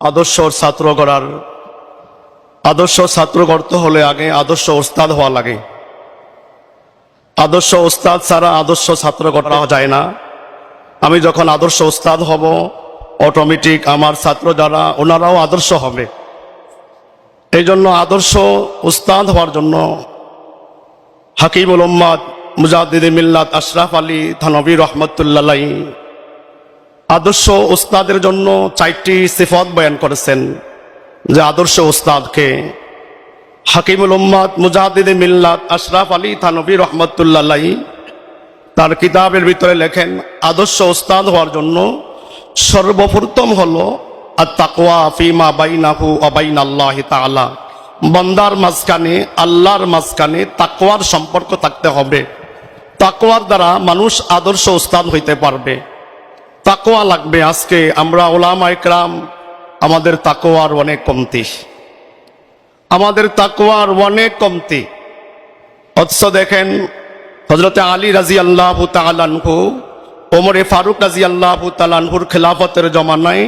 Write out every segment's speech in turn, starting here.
আদর্শ ছাত্র করার আদর্শ ছাত্র করতে হলে আগে আদর্শ ওস্তাদ হওয়া লাগে। আদর্শ ওস্তাদ ছাড়া আদর্শ ছাত্র করা যায় না। আমি যখন আদর্শ ওস্তাদ হব অটোমেটিক আমার ছাত্র যারা, ওনারাও আদর্শ হবে। এই জন্য আদর্শ উস্তাদ হওয়ার জন্য হাকিমুল উম্মাদ মুজাদ্দিদ মিল্লাত আশরাফ আলী থানবী রহমতুল্লাহ আদর্শ ওস্তাদের জন্য চারটি সিফত বয়ান করেছেন, যে আদর্শ ওস্তাদকে হাকিমুল উম্মাদ মুজাহিদ মিল্লাত আশরাফ আলী থানবী রহমতুল্লাহ তার কিতাবের ভিতরে লেখেন, আদর্শ ওস্তাদ হওয়ার জন্য সর্বপ্রথম হল আর তাকওয়া ফিমা বাইনাহু অবাইন আল্লাহ তাআলা। বন্দার মাঝখানে, আল্লাহর মাঝখানে তাকওয়ার সম্পর্ক থাকতে হবে। তাকওয়ার দ্বারা মানুষ আদর্শ ওস্তাদ হইতে পারবে। তাকোয়া লাগবে আজকে। আমরা ওলামা একরাম আমাদের তাকোয়ার অনেক কমতি। আমাদের তাকোয়ার অনেক কমতি। অথচ দেখেন হজরতে আলী রাজি আল্লাহ তালানহু ওমরে ফারুক রাজি আল্লাহ তালানহুর খেলাফতের জমানায়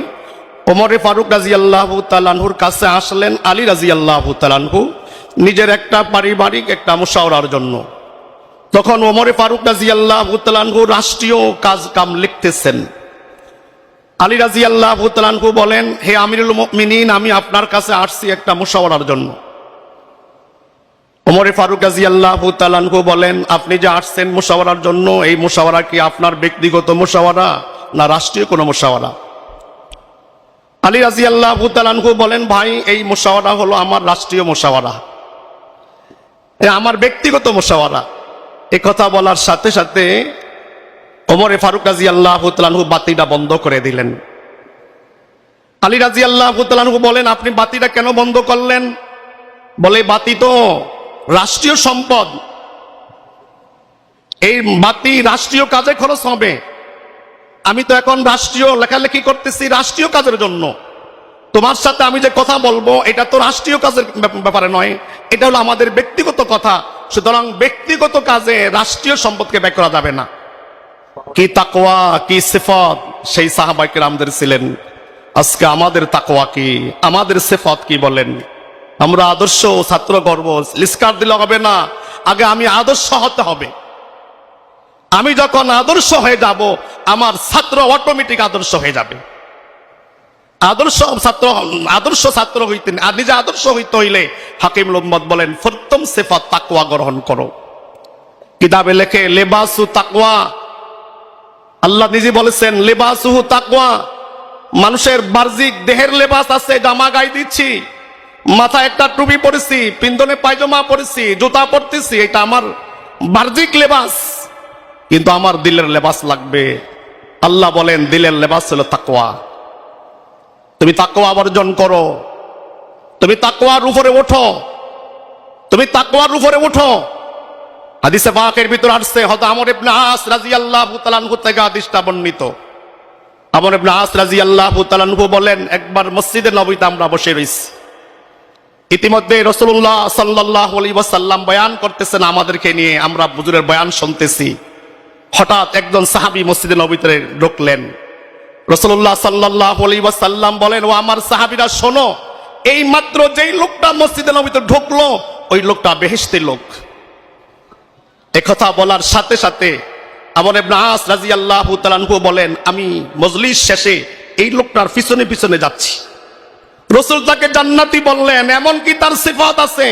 ওমরে ফারুক রাজি আল্লাহ তালানহুর কাছে আসলেন আলী রাজি আল্লাহ তালানহু নিজের একটা পারিবারিক একটা মুশাওরার জন্য। তখন ওমরে ফারুক রাজি আল্লাহ তালানহু রাষ্ট্রীয় কাজ কাম লিখতেছেন। আলী রাজি আল্লাহ ভুতালানহু বলেন, হে আমিরুল মিনিন আমি আপনার কাছে আসছি একটা মুশাওয়ারার জন্য। ওমরে ফারুক রাজি আল্লাহ ভুতালানহু বলেন, আপনি যে আসছেন মুশাওয়ারার জন্য, এই মুশাওয়ারা কি আপনার ব্যক্তিগত মুশাওয়ারা না রাষ্ট্রীয় কোনো মুশাওয়ারা? আলী রাজি আল্লাহ ভুতালানহু বলেন, ভাই, এই মুশাওয়ারা হলো আমার রাষ্ট্রীয় মুশাওয়ারা। আমার ব্যক্তিগত মুশাওয়ারা। কথা বলার সাথে সাথে ওমরে ফারুক রাজি আল্লাহ বাতিটা বন্ধ করে দিলেন। আলী রাজি আল্লাহ তালানহু বলেন, আপনি বাতিটা কেন বন্ধ করলেন? বলে, বাতি তো রাষ্ট্রীয় সম্পদ। এই বাতি রাষ্ট্রীয় কাজে খরচ হবে। আমি তো এখন রাষ্ট্রীয় লেখালেখি করতেছি রাষ্ট্রীয় কাজের জন্য। তোমার সাথে আমি যে কথা বলব, এটা তো রাষ্ট্রীয় কাজের ব্যাপ- ব্যাপারে নয়। এটা হলো আমাদের ব্যক্তিগত কথা। সুতরাং ব্যক্তিগত কাজে রাষ্ট্রীয় সম্পদকে ব্যয় করা যাবে না। কি তাকোয়া কি সিফত? সেই সাহাবাইকে আমাদের ছিলেন। আজকে আমাদের তাকোয়া কি? আমাদের সিফত কি বলেন? আমরা আদর্শ ছাত্র গর্ব, লিস্কার দিলে হবে না। আগে আমি আদর্শ হতে হবে। আমি যখন আদর্শ হয়ে যাব, আমার ছাত্র অটোমেটিক আদর্শ হয়ে যাবে। আদর্শ ছাত্র আদর্শ ছাত্র হইতেন আর নিজে আদর্শ হইতে হইলে হাকিম মোহাম্মদ বলেন, প্রথম সেফাত তাকওয়া গ্রহণ করো। কিতাবে লেখে, লেবাসু তাকওয়া আল্লাহ নিজে বলেছেন, লেবাসুহু তাকওয়া। মানুষের বার্জিক দেহের লেবাস আছে, জামা গায়ে দিচ্ছি, মাথায় একটা টুপি পরেছি পিন্দনে পায়জামা পরেছি, জুতা পরতেছি, এটা আমার বাহ্যিক লেবাস। কিন্তু আমার দিলের লেবাস লাগবে। আল্লাহ বলেন, দিলের লেবাস হলো তাকওয়া। তুমি তাকওয়া অর্জন করো। তুমি তাকওয়ার উপরে ওঠো। তুমি তাকওয়ার উপরে ওঠো। হাদিসে পাকের ভিতর আসছে হয়তো আমর ইবনে আস রাদিয়াল্লাহু তাআলা আনহু থেকে হাদিসটা বর্ণিত। আমর ইবনে আস রাদিয়াল্লাহু তাআলা আনহু বলেন, একবার মসজিদে নববীতে আমরা বসে রইছি। ইতিমধ্যে রাসূলুল্লাহ সাল্লাল্লাহু আলাইহি ওয়াসাল্লাম বয়ান করতেছেন আমাদেরকে নিয়ে, আমরা হুজুরের বয়ান শুনতেছি। হঠাৎ একজন সাহাবী মসজিদে নববীতে ঢুকলেন। রাসূলুল্লাহ সাল্লাল্লাহু আলাইহি ওয়াসাল্লাম বলেন, ও আমার সাহাবীরা, শোনো, এই মাত্র যেই লোকটা মসজিদে নববীতে ঢুকলো, ওই লোকটা বেহেশতের লোক। একথা বলার সাথে সাথে আমার নাস রাজি আল্লাহ তালানহু বলেন, আমি মজলিস শেষে এই লোকটার পিছনে পিছনে যাচ্ছি। রসুল তাকে জান্নাতি বললেন, এমন কি তার সিফাত আছে?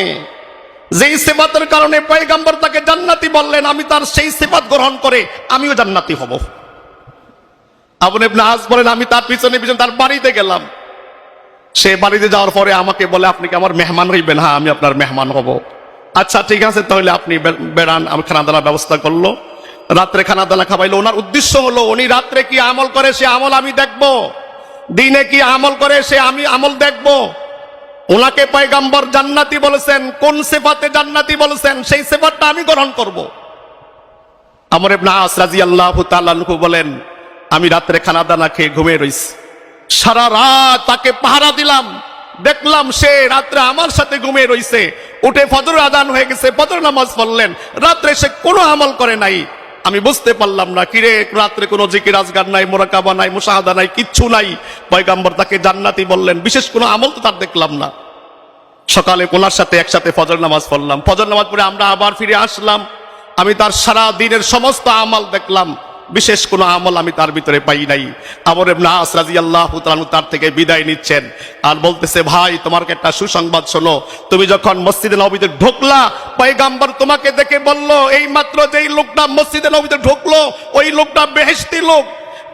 যেই সিফাতের কারণে পয়গাম্বর তাকে জান্নাতি বললেন, আমি তার সেই সিফাত গ্রহণ করে আমিও জান্নাতি হব। আবু ইবনে বলেন, আমি তার পিছনে পিছনে তার বাড়িতে গেলাম। সে বাড়িতে যাওয়ার পরে আমাকে বলে, আপনি কি আমার মেহমান হইবেন? হ্যাঁ আমি আপনার মেহমান হব। আচ্ছা ঠিক আছে, তাহলে আপনি বেড়ান আমি খানা দানার ব্যবস্থা করল। রাত্রে খানা দানা খাবাইলো। ওনার উদ্দেশ্য হলো, উনি রাত্রে কি আমল করে, সে আমল আমি দেখব? দিনে কি আমল করে, সে আমি আমল দেখব? ওনাকে পয়গাম্বর জান্নাতি বলেছেন, কোন সেফাতে জান্নাতি বলেছেন, সেই সেফাতটা আমি গ্রহণ করব। আমর ইবনে আস রাদিয়াল্লাহু তাআলা আনহু বলেন, আমি রাত্রে খানা দানা খেয়ে ঘুমিয়ে রইছি। সারা রাত তাকে পাহারা দিলাম। দেখলাম সে রাত্রে আমার সাথে ঘুমিয়ে রইছে। উঠে ফজর আদান হয়ে গেছে, ফজর নামাজ পড়লেন। রাত্রে সে কোনো আমল করে নাই। আমি বুঝতে পারলাম না, কিরে, রাত্রে কোনো জিকির, আজগার নাই, মোরাকাবা নাই, মুশাহাদা নাই, কিচ্ছু নাই। পয়গাম্বর তাকে জান্নাতি বললেন। বিশেষ কোনো আমল তো তার দেখলাম না। সকালে ওনার সাথে একসাথে ফজর নামাজ পড়লাম। ফজর নামাজ পড়ে আমরা আবার ফিরে আসলাম। আমি তার সারা দিনের সমস্ত আমল দেখলাম। বিশেষ কোনো আমল আমি তার ভিতরে পাই নাই। আমর আস রাদিয়াল্লাহু তাআলা তার থেকে বিদায় নিচ্ছেন। আর বলতেছে, ভাই তোমাকে একটা সুসংবাদ শোনো। তুমি যখন মসজিদে নবীতে ঢুকলা, পয়গাম্বর তোমাকে দেখে বলল, এই মাত্র যেই লোকটা মসজিদে নবীতে ঢুকলো, ওই লোকটা বেহেশতি লোক।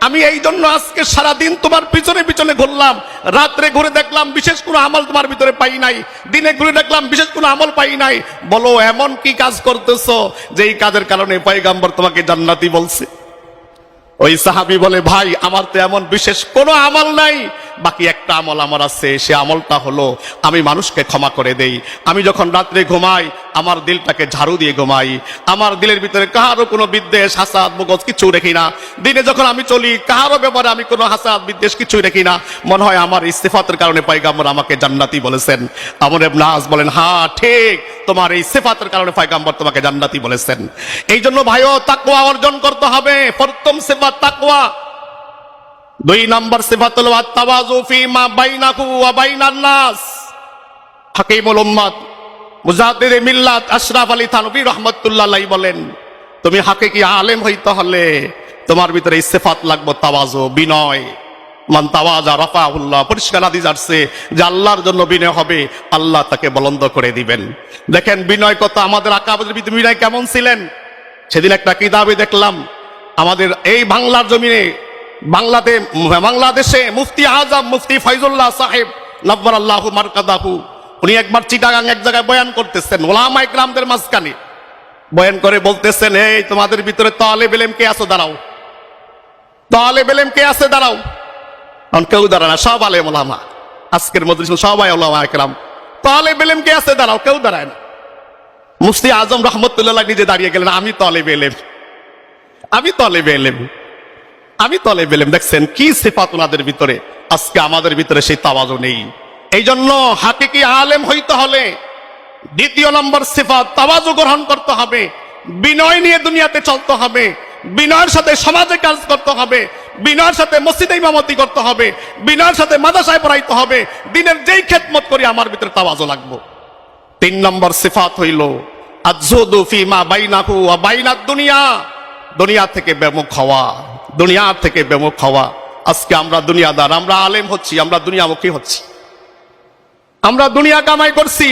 আমি এই জন্য আজকে সারা দিন তোমার পিছনে পিছনে ঘুরলাম। রাত্রে ঘুরে দেখলাম বিশেষ কোনো আমল তোমার ভিতরে পাই নাই। দিনে ঘুরে দেখলাম বিশেষ কোনো আমল পাই নাই। বলো, এমন কি কাজ করতেছো যে এই কাজের কারণে পয়গাম্বর তোমাকে জান্নাতি বলছে? ওই সাহাবি বলে ভাই আমার তো এমন বিশেষ কোনো আমল নাই বাকি একটা আমল আমার আছে, সে আমলটা হলো আমি মানুষকে ক্ষমা করে দেই। আমি যখন রাত্রে ঘুমাই, আমার দিলটাকে ঝাড়ু দিয়ে ঘুমাই। আমার দিলের ভিতরে কাহারও কোনো বিদ্বেষ, হাসাদ, মগজ কিছু রেখি না। দিনে যখন আমি চলি, কাহারও ব্যাপারে আমি কোনো হাসাদ, বিদ্বেষ কিছুই রেখি না। মনে হয় আমার ইস্তেফাতের কারণে পাইগাম্বর আমাকে জান্নাতি বলেছেন। আমর নাজ বলেন হ্যাঁ ঠিক, তোমার এই সেফাতের কারণে পাইগাম্বর তোমাকে জান্নাতি বলেছেন। এই জন্য ভাইও, তাকওয়া অর্জন করতে হবে। প্রথম সেফাত তাকওয়া। দুই নম্বর সিফাত হলো আত্তাওয়াজু ফি মা বাইনাহু ওয়া বাইনান নাস। হাকিমুল উম্মাত মুজাদ্দিদ মিল্লাত আশরাফ আলী থানভী রাহমাতুল্লাহ বলেন, তুমি হাকিকি আলেম হইতে হলে তোমার ভিতরে ইস্তেফাত লাগবে তাওয়াজু, বিনয়। মান তাওয়াজা রাফাহুল্লাহ। পরিষ্কার হাদিস আসছে যে আল্লাহর জন্য বিনয় হবে, আল্লাহ তাকে বলন্দ করে দিবেন। দেখেন বিনয় কত, আমাদের আকাবের বিনয় কেমন ছিলেন? সেদিন একটা কিতাবে দেখলাম, আমাদের এই বাংলার জমিনে বাংলাদেশ বাংলাদেশে মুফতি আজম, মুফতি ফয়জুল্লাহ সাহেব নব্বর আল্লাহ মারকাদাহু, উনি একবার চিটাগাং এক জায়গায় বয়ান করতেছেন, ওলামা ইকরামদের মাঝখানে। বয়ান করে বলতেছেন, এই তোমাদের ভিতরে তালে বেলেম কে আছে? দাঁড়াও। তালে বেলেম কে আছে? দাঁড়াও। কারণ কেউ দাঁড়ায় না, সব আলেম ওলামা। আজকের মধ্যে সবাই ওলামা একরাম তালে বেলেম কে আছে? দাঁড়াও, কেউ দাঁড়ায় না। মুফতি আজম রহমতুল্লাহ নিজে দাঁড়িয়ে গেলেন, আমি তলে বেলেম। আমি তলে বেলেম। আমি তলে বেলেম, দেখছেন কি সিফাত ওনাদের ভিতরে? আজকে আমাদের ভিতরে সেই তাওয়াজও নেই। এই জন্য হাতে কি আলেম হইতে হলে দ্বিতীয় নম্বর সিফাত তাওয়াজু গ্রহণ করতে হবে, বিনয় নিয়ে দুনিয়াতে চলতে হবে, বিনয়ের সাথে সমাজে কাজ করতে হবে, বিনয়ের সাথে মসজিদে ইমামতি করতে হবে, বিনয়ের সাথে মাদাসায় পড়াইতে হবে, দিনের যেই খেদমত করি আমার ভিতরে তাওয়াজও লাগবো। তিন নম্বর সিফাত হইল আজুদু ফিমা বাইনাহু ওয়া দুনিয়া দুনিয়া থেকে বেমুখ হওয়া। দুনিয়া থেকে বেমুখ হওয়া। আজকে আমরা দুনিয়াদার, আমরা আলেম হচ্ছি, আমরা দুনিয়ামুখী হচ্ছি। আমরা দুনিয়া কামাই করছি।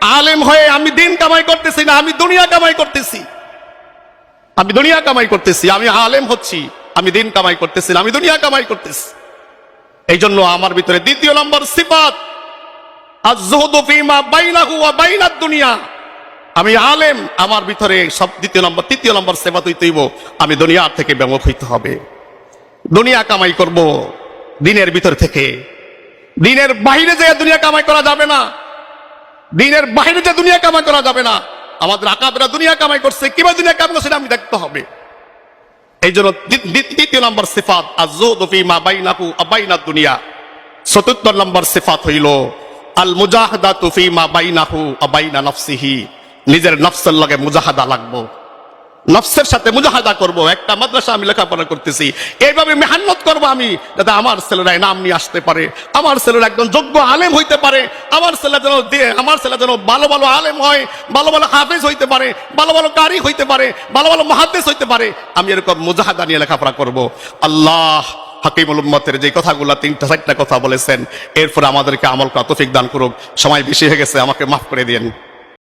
আলেম হয়ে আমি দিন কামাই করতেছি না, আমি দুনিয়া কামাই করতেছি। আমি দুনিয়া কামাই করতেছি, আমি আলেম হচ্ছি, আমি দিন কামাই করতেছি না, আমি দুনিয়া কামাই করতেছি। এই জন্য আমার ভিতরে দ্বিতীয় নম্বর সিফাত। আজহুদু ফিমা বাইনাহু ওয়া দুনিয়া। আমি আলেম, আমার ভিতরে সব দ্বিতীয় নম্বর, তৃতীয় নম্বর সেবা হইতেইব আমি দুনিয়ার থেকে বেমুখ হইতে হবে। দুনিয়া কামাই করব দিনের ভিতর থেকে। দিনের বাহিরে যে দুনিয়া কামাই করা যাবে না। দিনের বাহিরে যে দুনিয়া কামাই করা যাবে না। আমাদের আকাবেরা দুনিয়া কামাই করছে, কীভাবে দুনিয়া কামাই করছে আমি দেখতে হবে। এই জন্য তৃতীয় নম্বর সিফাত দুনিয়া। চতুর্থ নম্বর সিফাত হইল আল মুজাহাদাতু ফিমা বাইনাহু ওয়া বাইনা নাফসিহি। নিজের নফসের লগে মুজাহাদা লাগবো। নফসের সাথে মুজাহাদা করব। একটা মাদ্রাসা আমি লেখাপড়া করতেছি। এইভাবে মেহান্নত করব আমি, যাতে আমার ছেলেরা নাম নিয়ে আসতে পারে। আমার ছেলেরা একজন যোগ্য আলেম হইতে পারে। আমার ছেলে যেন আমার ছেলে যেন ভালো ভালো আলেম হয়, ভালো ভালো হাফেজ হইতে পারে, ভালো ভালো কারি হইতে পারে, ভালো ভালো মহাদেশ হইতে পারে, আমি এরকম মুজাহাদা নিয়ে লেখাপড়া করব। আল্লাহ হাকিমুল উম্মতের যে কথাগুলো তিনটা চারটা কথা বলেছেন, এরপর আমাদেরকে আমল করা তৌফিক দান করুক। সময় বেশি হয়ে গেছে, আমাকে মাফ করে দিন